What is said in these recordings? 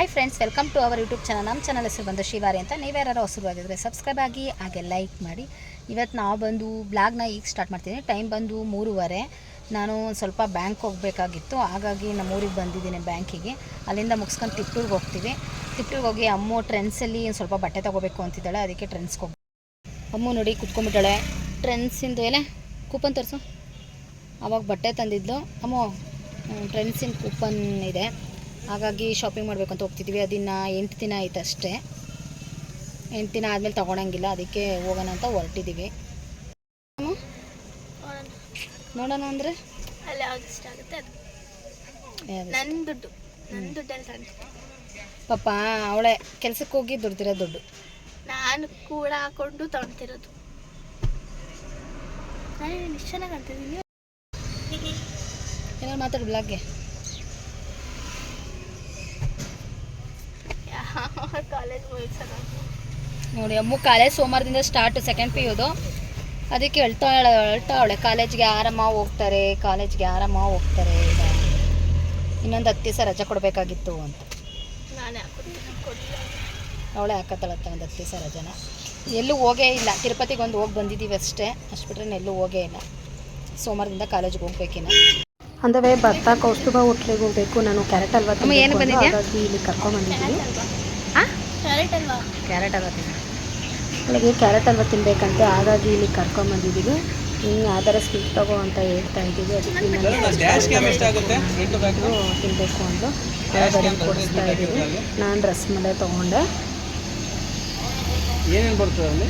Hi friends welcome to our YouTube channel ನಮ್ಮ channel ಹೆಸರು ಬಂದು ಶಿವಾರಿ ಅಂತ. ನೀವ್ಯಾರು ಹೊಸರುವಾಗಿದ್ರೆ ಸಬ್ಸ್ಕ್ರೈಬ್ ಆಗಿ, ಹಾಗೆ ಲೈಕ್ ಮಾಡಿ. ಇವತ್ತು ನಾವು ಬಂದು ಬ್ಲಾಗ್ನ ಈಗ ಸ್ಟಾರ್ಟ್ ಮಾಡ್ತೀನಿ. ಟೈಮ್ ಬಂದು ಮೂರುವರೆ. ನಾನು ಒಂದು ಸ್ವಲ್ಪ ಬ್ಯಾಂಕ್ ಹೋಗಬೇಕಾಗಿತ್ತು. ಹಾಗಾಗಿ ನಮ್ಮ ಊರಿಗೆ ಬಂದಿದ್ದೀನಿ ಬ್ಯಾಂಕಿಗೆ ಅಲ್ಲಿಂದ ಮುಗಿಸ್ಕೊಂಡು ತಿಪ್ಪೂರ್ಗೆ ಹೋಗ್ತೀವಿ. ತಿಪ್ಪೂರ್ಗೆ ಹೋಗಿ ಅಮ್ಮ ಟ್ರೆಂಡ್ಸಲ್ಲಿ ಒಂದು ಸ್ವಲ್ಪ ಬಟ್ಟೆ ತೊಗೋಬೇಕು ಅಂತಿದ್ದಾಳೆ. ಅದಕ್ಕೆ ಟ್ರೆಂಡ್ಸ್ಗೆ ಹೋಗಿ ಅಮ್ಮ ನೋಡಿ ಕುತ್ಕೊಂಡ್ಬಿಟ್ಟಾಳೆ. ಟ್ರೆಂಡ್ಸಿಂದು ಏನೇ? ಕೂಪನ್ ತೋರಿಸು. ಅವಾಗ ಬಟ್ಟೆ ತಂದಿದ್ಲು. ಅಮ್ಮ ಟ್ರೆಂಡ್ಸಿನ ಕೂಪನ್ ಇದೆ. ಹಾಗಾಗಿ ಶಾಪಿಂಗ್ ಮಾಡಬೇಕು ಅಂತ ಹೋಗ್ತಿದ್ವಿ ಅದಿನ್ನ ಎಂಟು ದಿನ ಆಯ್ತು ಅಷ್ಟೇ ಎಂಟು ದಿನ ಆದಮೇಲೆ ತೊಗೊಳಂಗಿಲ್ಲ. ಅದಕ್ಕೆ ಹೋಗೋಣ ಅಂತ ಹೊರಟಿದ್ದೀವಿ ನೋಡೋಣ ಅಂದರೆ? ಅಲ್ಲಿ ಯಾವ್ದು ಇಷ್ಟ ಆಗುತ್ತೆ ಅದು. ನನ್ನ ದುಡ್ಡು. ನನ್ನ ದುಡ್ಡಲ್ಲಿ ತಂದು ಪಾಪ ಅವಳೆ ಕೆಲ್ಸಕ್ಕೆ ಹೋಗಿ ದುಡ್ದಿರೋ ದುಡ್ಡು. ನಾನು ಕೂಡ ಹಾಕೊಂಡು ತಗೊಳ್ತಿರೋದು ನಾನು ಚೆನ್ನಾಗಿ ಅಂತಿದ್ದೀನಿ? ಏನಾರು ಮಾತಾಡು ಬ್ಲಾಗ್ಗೆ. ನೋಡಿ ಅಮ್ಮು ಕಾಲೇಜ್ ಸೋಮವಾರದಿಂದ ಸ್ಟಾರ್ಟ್ ಸೆಕೆಂಡ್ ಪಿ ಯುದು ಅದಕ್ಕೆ ಹೇಳ್ತಾ ಹೇಳ್ತಾ ಅವಳೆ ಕಾಲೇಜ್ಗೆ ಆರಾಮ ಹೋಗ್ತಾರೆ ಕಾಲೇಜ್ಗೆ ಆರಾಮ ಹೋಗ್ತಾರೆ ಈಗ. ಇನ್ನೊಂದು ಹತ್ತು ದಿವಸ ರಜೆ ಕೊಡಬೇಕಾಗಿತ್ತು ಅಂತ. ನಾನೇ ಹಾಕೊಡ್ತೀನಿ ಕೊಡಲಿಲ್ಲ. ಅವಳೆ ಹಾಕತ್ತಳತ್ತ ಒಂದು ಹತ್ತು ದಿವಸ ರಜನ. ಎಲ್ಲೂ ಹೋಗೇ ಇಲ್ಲ. ತಿರುಪತಿಗೆ ಒಂದು ಹೋಗಿ ಬಂದಿದ್ದೀವಿ ಅಷ್ಟೇ. ಅಷ್ಟು ಬಿಟ್ರೆ ಎಲ್ಲೂ ಹೋಗೇ ಇಲ್ಲ. ಸೋಮವಾರದಿಂದ ಕಾಲೇಜ್ಗೆ ಹೋಗ್ಬೇಕಿನ್ನ. ಅಂದವೇ ಬರ್ತಾ ಕೌಸ್ತುಭ ಹೋಟ್ಲಿಗೆ ಹೋಗ್ಬೇಕು. ನಾನು ಕ್ಯಾರೆಟ್ ಅಲ್ವಾ ಅಮ್ಮ, ಏನು? ಹಾಗಾಗಿ ಇಲ್ಲಿ ಕರ್ಕೊಂಬಂದಿದ್ದೀನಿ ಕ್ಯಾರೆಟ್ ಅಲ್ವಾ? ಕ್ಯಾರೆಟ್ ಅವಳಿಗೆ ಕ್ಯಾರೆಟ್ ಹಲ್ವಾ ತಿನ್ಬೇಕಂತೆ ಹಾಗಾಗಿ ಇಲ್ಲಿ ಕರ್ಕೊಂಬಂದಿದ್ದೀವಿ ಇನ್ನು ಯಾವ್ದಾರ ಸ್ಕಿಪ್ ತಗೋ ಅಂತ ಹೇಳ್ತಾ ಇದ್ದೀವಿ. ಅದಕ್ಕೆ ತಿನ್ನಬೇಕು ಅಂತ ಯಾವ್ದಾರು ಕೊಡಿಸ್ತಾ ಇದ್ದೀವಿ. ನಾನು ರಸಮಲೈ ತೊಗೊಂಡೆ. ಏನೇನು ಬರ್ತದೆ ಅಲ್ಲಿ?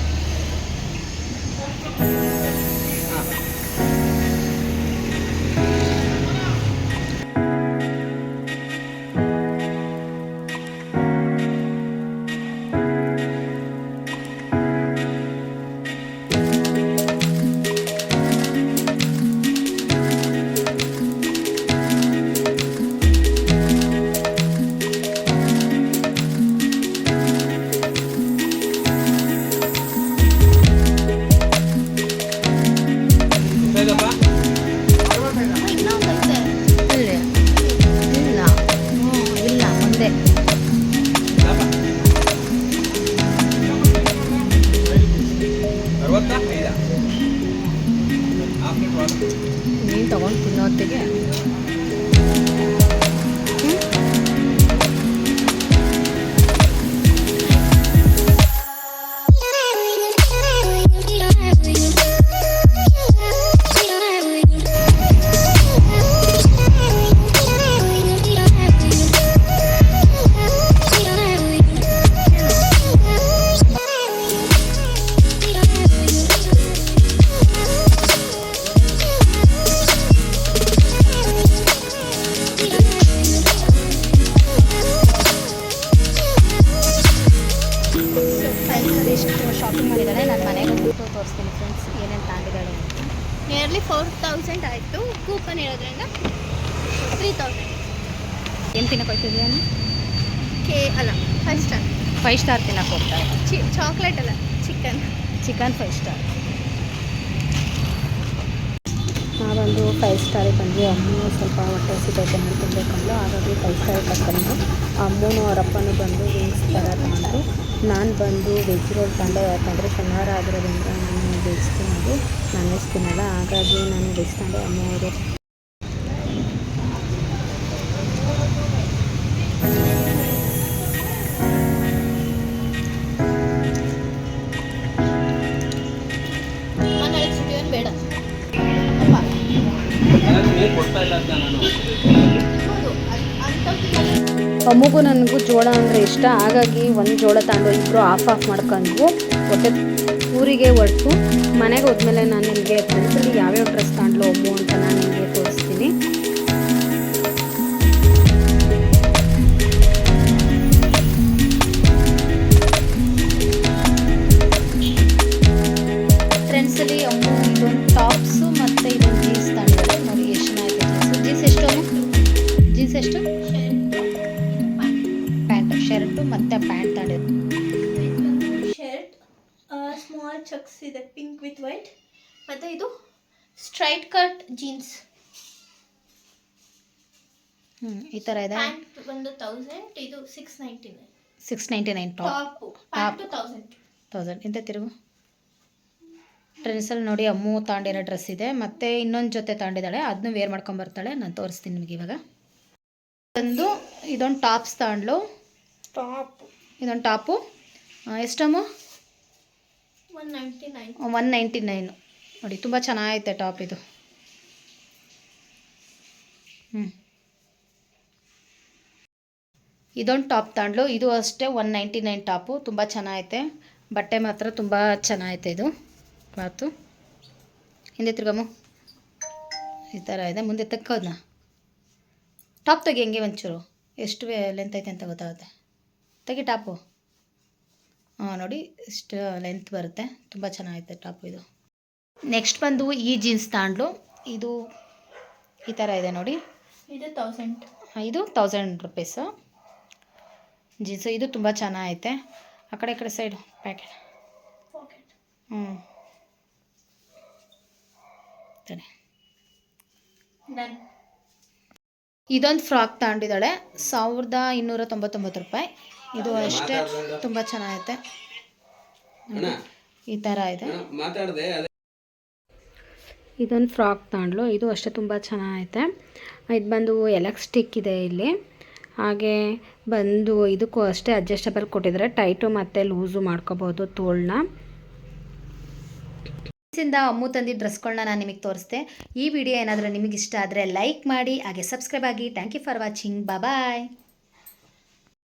ತೋರಿಸ್ತೀನಿ ಫ್ರೆಂಡ್ಸ್ ಏನೇನು ತಾಂಡಿದ್ದಾಳೆ ಅಂತ. ನಿಯರ್ಲಿ ಫೋರ್ ತೌಸಂಡ್ ಆಯಿತು. ಕೂಪನ್ ಇರೋದ್ರಿಂದ ತ್ರೀ ತೌಸಂಡ್ ಏನು ತಿನ್ನಕ್ಕೆ ಹೋಗ್ತಿದ್ಯಾ ಕೆ ಅಲ್ಲ ಫೈವ್ ಸ್ಟಾರ್ ಫೈವ್ ಸ್ಟಾರ್ ತಿನ್ನಕ್ಕೆ ಹೋಗ್ತಾರೆ ಚಿ ಚಾಕ್ಲೇಟ್ ಅಲ್ಲ ಚಿಕನ್ ಚಿಕನ್ ಫೈವ್ ಸ್ಟಾರ್ ನಾವೊಂದು ಫೈವ್ ಸ್ಟಾರಿಗೆ ಬಂದ್ವಿ. ಅಮ್ಮನೂ ಸ್ವಲ್ಪ ಹೊಟ್ಟೆ ಸಿಗೈತೆ ಅಂತ ತಿನ್ಬೇಕಂದು ಹಾಗಾಗಿ ಫೈವ್ ಸ್ಟಾರಿಗೆ ಕರ್ಕೊಂಡು ಅಮ್ಮನೂ ಅವರಪ್ಪನೂ ಬಂದು ವಿಂಗ್ಸ್ ಥರ ತಂದರು ನಾನು ಬಂದು ವೆಜ್ ರೋಲ್ ತಂದೆ ಯಾಕಂದರೆ ಶನಿವಾರ ಆಗಿರೋದ್ರಿಂದ ನಾನು ವೆಜ್ ತಿನ್ನೋದು ನಾನ್ ವೆಜ್ ತಿನ್ನಲ್ಲ ಹಾಗಾಗಿ ನಾನು ವೆಜ್ ತಂದೆ ಅಮ್ಮ ಅವರು. ಮನೆ ಚಿಕನ್ ಬೇಡ ನನಗೆ ನೀರು ಕೊಡ್ತಾ ಇಲ್ಲ ನಾನು ಹೌದು ಅಮ್ಮಗೂ ನನಗೂ ಜೋಳ ಅಂದರೆ ಇಷ್ಟ. ಹಾಗಾಗಿ ಒಂದು ಜೋಳ ತಗೊಂಡು ಇಬ್ಬರು ಆಫ್ ಆಫ್ ಮಾಡ್ಕೊಂಡ್ವು. ಹೊಟ್ಟೆ ಊರಿಗೆ ಹೊರಟು ಮನೆಗೆ ಹೋದ್ಮೇಲೆ ನಾನು ನಿಮಗೆ ಫ್ರೆಂಡ್ಸಲ್ಲಿ ಯಾವ್ಯಾವ ಡ್ರೆಸ್ ತಗೊಂಡ್ಲು ಅಮ್ಮು ಅಂತ ನಾನು ಇದೆ ಪಿಂಕ್ ವಿತ್ ವೈಟ್ ಮತ್ತು ಇದು ಸ್ಟ್ರೈಟ್ ಕಟ್ ಜೀನ್ಸ್ ಹ್ಞೂ ಈ ಥರ ಇದೆ. ಪ್ಯಾಂಟ್ ಬಂದು ತೌಸಂಡ್ ಇದು six ninety nine six ninety nine top top pant thousand thousand ಇಂಥ ತಿರುಗು ಟ್ರೆಂಡ್ಸಲ್ಲಿ ನೋಡಿ ಅಮ್ಮು ತಾಂಡಿರೋ ಡ್ರೆಸ್ ಇದೆ. ಮತ್ತು ಇನ್ನೊಂದು ಜೊತೆ ತಾಂಡಿದ್ದಾಳೆ. ಅದನ್ನು ವೇರ್ ಮಾಡ್ಕೊಂಬರ್ತಾಳೆ ನಾನು ತೋರಿಸ್ತೀನಿ ನಿಮಗೆ ಇವಾಗ. ಒಂದು ಇದೊಂದು ಟಾಪ್ಸ್ ತಾಂಡ್ಲು. ಟಾಪ್ ಇದೊಂದು ಟಾಪು ಎಷ್ಟಮ್ಮು? ಒನ್ ನೈಂಟಿ ನೈನ್ ನೋಡಿ, ತುಂಬ ಚೆನ್ನಾಗೈತೆ ಟಾಪ್ ಇದು. ಹ್ಞೂ ಇದೊಂದು ಟಾಪ್ ತಾಂಡ್ಲು ಇದು ಅಷ್ಟೇ ಒನ್ ನೈಂಟಿ ನೈನ್ ಟಾಪು. ತುಂಬ ಚೆನ್ನಾಗೈತೆ. ಬಟ್ಟೆ ಮಾತ್ರ ತುಂಬ ಚೆನ್ನಾಗೈತೆ ಇದು ಕ್ಲಾತು ಹಿಂದೆ ತಿರ್ಗಮ್ಮು. ಈ ಥರ ಇದೆ. ಮುಂದೆ ತಕ್ಕೋದನ್ನ ಟಾಪ್ ತೆಗಿ, ಹೆಂಗೆ ಒಂಚೂರು? ಎಷ್ಟು ಲೆಂತ್ ಐತೆ ಅಂತ ಗೊತ್ತಾಗುತ್ತೆ. ತೆಗಿ ಟಾಪು. ನೋಡಿ ಇಷ್ಟು ಲೆಂತ್ ಬರುತ್ತೆ. ತುಂಬ ಚೆನ್ನಾಗೈತೆ ಟಾಪ್ ಇದು. ನೆಕ್ಸ್ಟ್ ಬಂದು ಈ ಜೀನ್ಸ್ ತಾಂಡ್ಲು. ಇದು ಈ ಥರ ಇದೆ ನೋಡಿ. ಇದು ತೌಸಂಡ್ ಇದು ತೌಸಂಡ್ ರುಪೀಸು ಜೀನ್ಸು ಇದು ತುಂಬ ಚೆನ್ನಾಗೈತೆ. ಆ ಕಡೆ ಈ ಕಡೆ ಸೈಡು ಪ್ಯಾಕೆಟ್ ಹ್ಞೂ ಸರಿ. ಇದೊಂದು ಫ್ರಾಕ್ ತಗೊಂಡಿದ್ದಾಳೆ ಸಾವಿರದ ಇನ್ನೂರ ತೊಂಬತ್ತೊಂಬತ್ತು ರೂಪಾಯಿ. ಇದು ಅಷ್ಟೇ. ತುಂಬ ಚೆನ್ನಾಗೈತೆ. ಅಣ್ಣ ಈ ಥರ ಇದೆ. ಇದೊಂದು ಫ್ರಾಕ್ ತಾಂಡ್ಲು. ಇದು ಅಷ್ಟೇ ತುಂಬ ಚೆನ್ನಾಗೈತೆ. ಇದು ಬಂದು ಎಲೆಕ್ಸ್ಟಿಕ್ ಇದೆ ಇಲ್ಲಿ. ಹಾಗೆ ಬಂದು ಇದಕ್ಕೂ ಅಷ್ಟೇ ಅಡ್ಜಸ್ಟಬಲ್ ಕೊಟ್ಟಿದ್ದಾರೆ. ಟೈಟು ಮತ್ತು ಲೂಸು ಮಾಡ್ಕೋಬೋದು ತೋಳನ್ನ ಇಂದ ಅಮ್ಮು ತಂದಿದ್ದ ಡ್ರೆಸ್ಗಳನ್ನ ನಾನು ನಿಮಗೆ ತೋರಿಸ್ದೆ. ಈ ವಿಡಿಯೋ ಏನಾದರೂ ನಿಮಗೆ ಇಷ್ಟ ಆದರೆ ಲೈಕ್ ಮಾಡಿ ಹಾಗೆ ಸಬ್ಸ್ಕ್ರೈಬ್ ಆಗಿ. Thank you for watching bye